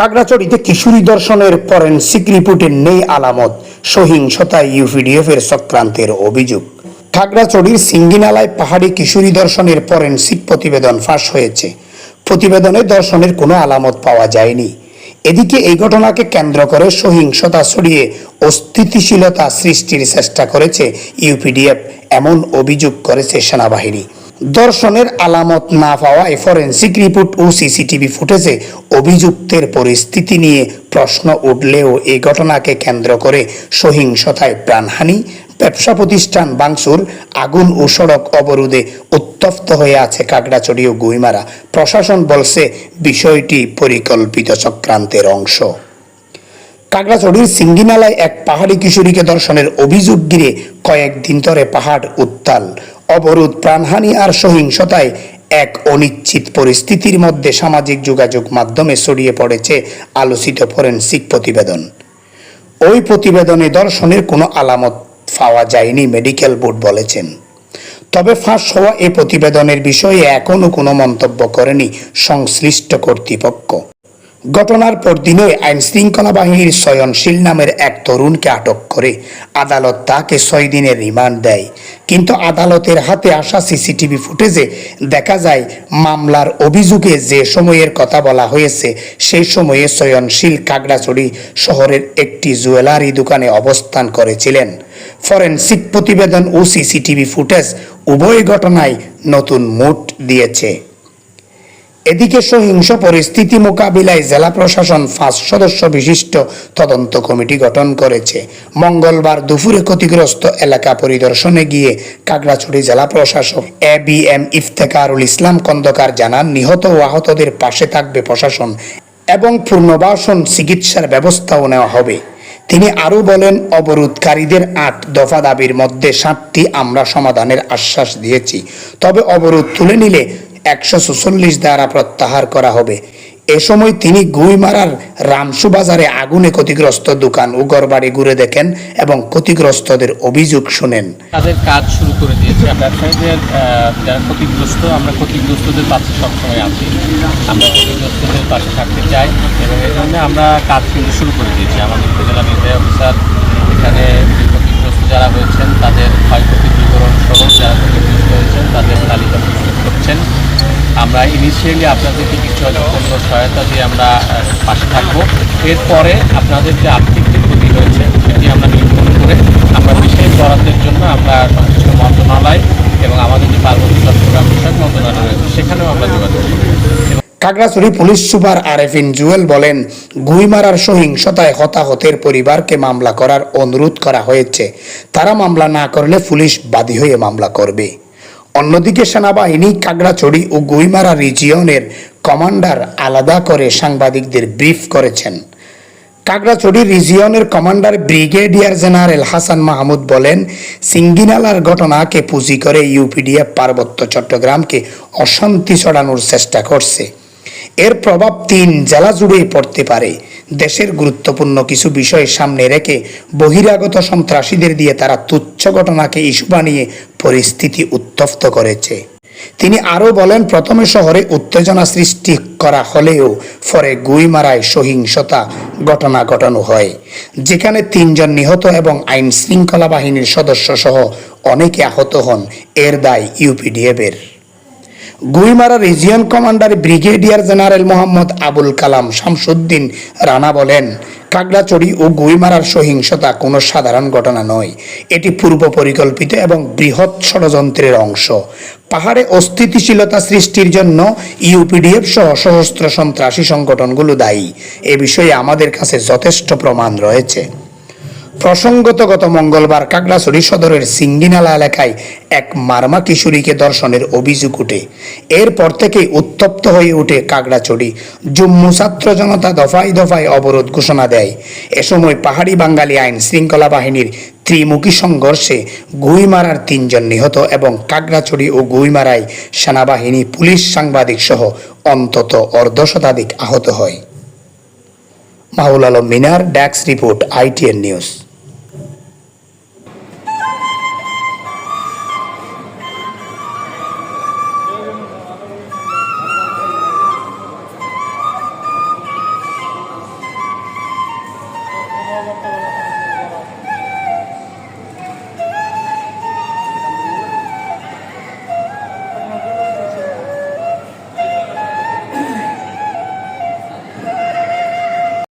খাগড়াছড়িতে কিশোরী দর্শনের ফরেনসিক রিপোর্টের নেই আলামত। সহিংসতায় ইউপিডিএফ এর চক্রান্তের অভিযোগ। খাগড়াছড়ির সিঙ্গিনালায় পাহাড়ি কিশোরী দর্শনের ফরেনসিক প্রতিবেদন ফাঁস হয়েছে। প্রতিবেদনে দর্শনের কোনো আলামত পাওয়া যায়নি। এদিকে এই ঘটনাকে কেন্দ্র করে সহিংসতা ছড়িয়ে অস্থিতিশীলতা সৃষ্টির চেষ্টা করেছে ইউপিডিএফ, এমন অভিযোগ করেছে সেনাবাহিনী। দর্শনের আলামত না পাওয়ায় ফরেনসিক রিপোর্ট ও সিসিটিভি ফুটেজে অভিযুক্তের পরিস্থিতি নিয়ে প্রশ্ন উঠলেও এই ঘটনাকে কেন্দ্র করে সহিংসতায় প্রাণহানি। ব্যবসা প্রতিষ্ঠান বাংসুর আগুন ও সড়ক অবরোধে উত্তপ্ত হয়ে আছে কাকড়াছড়ি ও গুইমারা। প্রশাসন বলছে বিষয়টি পরিকল্পিত চক্রান্তের অংশ। কাকড়াছড়ির সিঙ্গিনালায় এক পাহাড়ি কিশোরীকে দর্শনের অভিযোগ ঘিরে কয়েকদিন ধরে পাহাড় উত্তাল। অবরোধ, প্রাণহানি আর সহিংসতায় এক অনিশ্চিত পরিস্থিতির মধ্যে সামাজিক যোগাযোগ মাধ্যমে ছড়িয়ে পড়েছে আলোচিত ফরেনসিক প্রতিবেদন। ওই প্রতিবেদনে দর্শনের কোনো আলামত পাওয়া যায়নি, মেডিকেল বোর্ড বলেছেন। তবে ফাঁস হওয়া এই প্রতিবেদনের বিষয়ে এখনও কোনো মন্তব্য করেনি সংশ্লিষ্ট কর্তৃপক্ষ। ঘটনার পর দিনই আইন শৃঙ্খলা বাহিনীর সয়নশীল নামের এক তরুণকে আটক করে। আদালত তাকে ছয় দিনের রিমান্ড দেয়। কিন্তু আদালতের হাতে আসা সিসিটিভি ফুটেজে দেখা যায়, মামলার অভিযোগে যে সময়ের কথা বলা হয়েছে, সেই সময়ে সয়নশীল কাগড়াছড়ি শহরের একটি জুয়েলারি দোকানে অবস্থান করেছিলেন। ফরেনসিক প্রতিবেদন ও সিসিটিভি ফুটেজ উভয় ঘটনায় নতুন মোট দিয়েছে। এদিকে সহিংস পরিস্থিতি মোকাবিলায় জেলা প্রশাসন পাঁচ সদস্য বিশিষ্ট তদন্ত কমিটি গঠন করেছে। মঙ্গলবার দুপুরে ক্ষতিগ্রস্ত এলাকা পরিদর্শনে গিয়ে কাগড়াছড়ি জেলা প্রশাসক A B M Iftekharul Islam Khandaker জানান, নিহত ও আহতদের পাশে থাকবে প্রশাসন এবং পুনর্বাসন চিকিৎসার ব্যবস্থাও নেওয়া হবে। তিনি আরও বলেন, অবরোধকারীদের আট দফা দাবির মধ্যে সাতটি আমরা সমাধানের আশ্বাস দিয়েছি। তবে অবরোধ তুলে নিলে একশো দ্বারা প্রত্যাহার করা হবে। এ সময় তিনি গুইমারার রামসু বাজারে আগুনে ক্ষতিগ্রস্ত দোকান ও ঘরবাড়ি ঘুরে দেখেন এবং ক্ষতিগ্রস্তদের অভিযোগ শুনেন। তাদের কাজ শুরু করে দিয়েছে। ব্যবসায়ীদের যারা ক্ষতিগ্রস্ত, আমরা ক্ষতিগ্রস্তদের পাশে সবসময় আছি। আমরা ক্ষতিগ্রস্তদের পাশে থাকতে চাই এবং এই জন্য আমরা কাজ কিন্তু শুরু করে দিয়েছি। আমাদের উপজেলা নির্বাহী অফিসার, এখানে ক্ষতিগ্রস্ত যারা হয়েছেন তাদের ক্ষয়ক্ষতির বিবরণ সহ যারা ক্ষতিগ্রস্ত হয়েছেন তাদের তালিকা প্রস্তুত করছেন আমরা ইনিশিয়ালি আপনাদেরকে কিছু অন্য সহায়তা দিয়ে আমরা পাশে থাকব। এরপরে আপনাদের যে আর্থিক যে ক্ষতি হয়েছে সেটি আমরা নিরূপণ করে আমরা বিশেষ বরাদ্দের জন্য আমরা সংশ্লিষ্ট মন্ত্রণালয় এবং আমাদের যে পার্বত্য চট্টগ্রাম বিষয়ক মন্ত্রণালয় রয়েছে, সেখানেও আমরা যোগাযোগ এবং খাগড়াছড়ি পুলিশ সুপার আরেফিন জুয়েল বলেন গুইমারার সহিংসতায় হতাহতের পরিবারকে মামলা করার অনুরোধ করা হয়েছে। তারা মামলা না করলে পুলিশ বাদী হয়ে মামলা করবে। অন্যদিকে সেনাবাহিনী কাগড়াছড়ি ও গুইমারা রিজিয়নের কমান্ডার আলাদা করে সাংবাদিকদের ব্রিফ করেছেন। Khagrachhari রিজিয়নের commander brigadier general Hasan Mahmud বলেন, সিঙ্গিনালার ঘটনাকে পুঁজি করে ইউপিডিএফ পার্বত্য চট্টগ্রামকে অশান্তি ছড়ানোর চেষ্টা করছে। এর প্রভাব তিন জেলা জুড়েই পড়তে পারে। দেশের গুরুত্বপূর্ণ কিছু বিষয় সামনে রেখে বহিরাগত সন্ত্রাসীদের দিয়ে তারা তুচ্ছ ঘটনাকে ইস্যু বানিয়ে পরিস্থিতি উত্তপ্ত করেছে। তিনি আরও বলেন, প্রথমে শহরে উত্তেজনা সৃষ্টি করা হলেও পরে গুইমারায় সহিংসতা ঘটনা ঘটানো হয়। যেখানে তিনজন নিহত এবং আইন শৃঙ্খলা বাহিনীর সদস্য সহ অনেকে আহত হন। এর দায় ইউপিডিএফের। Guimara region commander brigadier general Mohammad Abul Kalam Shamsuddin Rana বলেন, কাগড়াচড়ি ও গুইমারার সহিংসতা কোনো সাধারণ ঘটনা নয়। এটি পূর্ব পরিকল্পিত এবং বৃহৎ ষড়যন্ত্রের অংশ। পাহাড়ে অস্থিতিশীলতা সৃষ্টির জন্য ইউপিডিএফ সহ সশস্ত্র সন্ত্রাসী সংগঠনগুলো দায়ী। এ বিষয়ে আমাদের কাছে যথেষ্ট প্রমাণ রয়েছে। প্রসঙ্গত গত মঙ্গলবার কাগড়াছড়ি সদরের সিঙ্গিনালা এলাকায় এক মারমা কিশোরীকে দর্শনের অভিযোগ উঠে। এরপর থেকেই উত্তপ্ত হয়ে ওঠে কাগড়াছড়ি জম্মু ছাত্র জনতা দফায় দফায় অবরোধ ঘোষণা দেয়। এ সময় পাহাড়ি বাঙালি আইন শৃঙ্খলা বাহিনীর ত্রিমুখী সংঘর্ষে গুইমারার তিনজন নিহত এবং কাগড়াছড়ি ও গুইমারায় সেনাবাহিনী, পুলিশ, সাংবাদিক সহ অন্তত অর্ধশতাধিক আহত হয়। মাহুল আলম মিনার ড্যাক্স রিপোর্ট, আইটিএন নিউজ।